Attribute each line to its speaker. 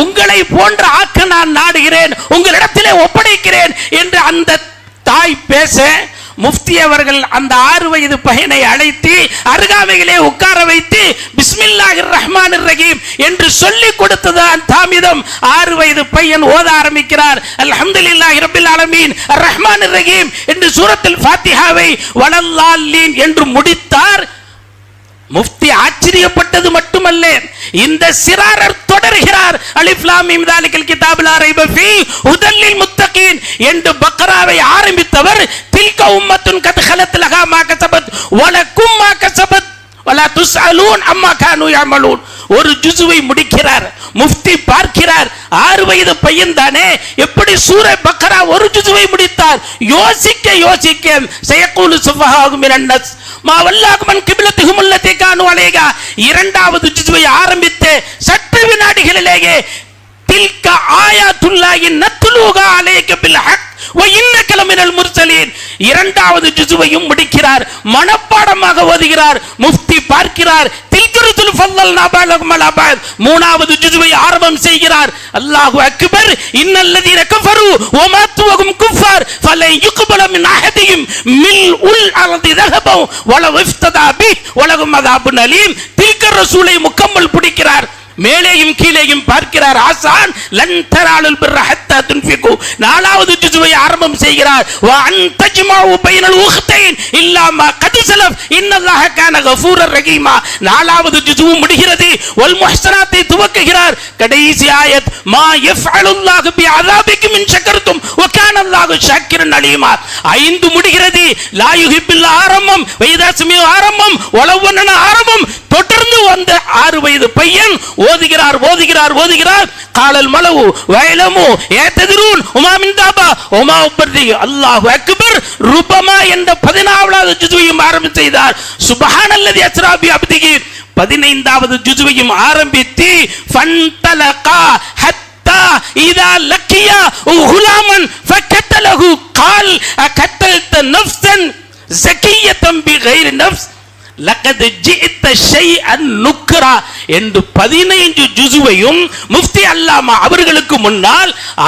Speaker 1: உங்களை போன்ற ஆக்க நான் நாடுகிறேன் உங்களிடத்திலே ஒப்படைக்கிறேன் என்று அந்த தாய் பேச முஃப்தி அவர்கள் அந்த ஆறு வயது பையனை அழைத்து அருகாமையிலே உட்கார வைத்து பிஸ்மில்லாஹிர் ரஹ்மான் ரஹீம் என்று சொல்லி கொடுத்ததான் தாமிதம். ஆறு வயது பையன் ஓத ஆரம்பிக்கிறார் அல்ஹம்துலில்லாஹி ரப்பில் ஆலமீன் ரஹ்மான் ரஹீம் என்று சூரத்தில் ஃபாத்திஹாவை வலல்லாலீன் என்று முடித்தார். முஃப்தி ஆச்சரியப்பட்டது மட்டுமல்ல இந்த சிறாரர் தொடர்கிறார். அலிஃப் லாம் தாலிகல் கிதாபுல் அரைபஃபி உதல்லில் முத்தகீன் என்று பக்ராவை ஆரம்பித்தவர் தில்க உம்மத்துன் கத் ஹலத் லஹா மா கஸபத் வலக்கும் மா கஸபத் வலா துஸ்அலூன் அம்மா கானூ யஅமலூன் ஒரு ஜுசுவை முடிக்கிறார் முஃப்தி பார்க்கிறார் ஆறு வயது பையன் தானே எப்படி சூரை பக்கரா ஒரு ஜுசுவை முடித்தார்? யோசிக்க யோசிக்க செயக்கூலு சுஃபஹாகும் இரண்டஸ் மாவல்லாகுமன் வல்லாகும் மன் கிபிலத்துஹும் அலேகா இரண்டாவது ஜுசுவை ஆரம்பித்து சற்று வினாடிகளிலேயே தில்க ஆயாத்துல்லாஹி நத்லூகா அலைக பில் ஹக் இரண்டாவது ஜுசுவையும் முடிக்கிறார் மனப்பாடமாக ஓதுகிறார் முஃப்தி பார்க்கிறார் வசூரத்தில் ஃபல்லல் மூணாவது ஜுஜுவை ஆரம்பம் செய்கிறார். அல்லாஹு அக்பர். இன்னல்லதீன கஃபரு வமாத்துவகும் குஃபார். ஃபலை யுக்பல மின் அஹதியும் மில் உல் அர்தி ரஹபம் வலவ் இஃப்ததா பி வலகும் அதாபுன் அலீம் தில்க ரசூலை முக்கம்மல் பிடிக்கிறார். மேலேயும் கீழேயும் பார்க்கிறார் ஆசான். லன் தராலுல் பிர்ர ஹத்தா துன்ஃபிகு நாலாவது ஜுசுவை ஆரம்பம் செய்கிறார் வ அன் தஜ்மஉ பைனல் உஹ்தைன் இல்லா மா கத் ஸலஃப் இன்னல்லாஹ கான கஃபூரர் ரஹீமா நாலாவது ஜுசுவும் முடிகிறது வல் முஹ்ஸனாத்தை துவக்குகிறார் கடைசி ஆயத் மா யஃஅலுல்லாஹு பி அஸாபிக்கும் இன் ஷக்கர்தும் வ கான அல்லாஹு ஷாக்கிரன் அலீமா ஐந்து முடிகிறது லா யுஹிப்பில் ஆரம்பம் வைதாசுமி ஆரம்பம் வலவண்ணன ஆரம்பம் தொடர்ந்து வந்த ஆறு வயது பையன் ஓதுகிறார் ஓதுகிறார் ஓதுகிறார். காலல் மலவு வயலமு ஏத்ததிரூன் உமாமின் தாபா உமா உப்பர்தி அல்லாஹு அக்பர் ரூபமா என்ற பதினாவதாவது ஜுதுவையும் ஆரம்பி செய்தார். சுபஹானல்லதி அஸ்ராபி அப்திகி பதினைந்தாவது ஜுதுவையும் ஆரம்பித்து ஃபன்தலகா ஹத்தா இதா லக்கியா உஹுலாமன் ஃபக்கத்தலகு கால் நஃப்சன் நஃப்ஸன் ஜக்கியத்தம் பிகைர் நஃப்ஸ். லக்கது ஜித்த ஷை அன் நுக்ரா. என்று பதினைந்து ஜுசுவையும் முஃப்தி அல்லாமா அவர்களுக்கு முன்னால்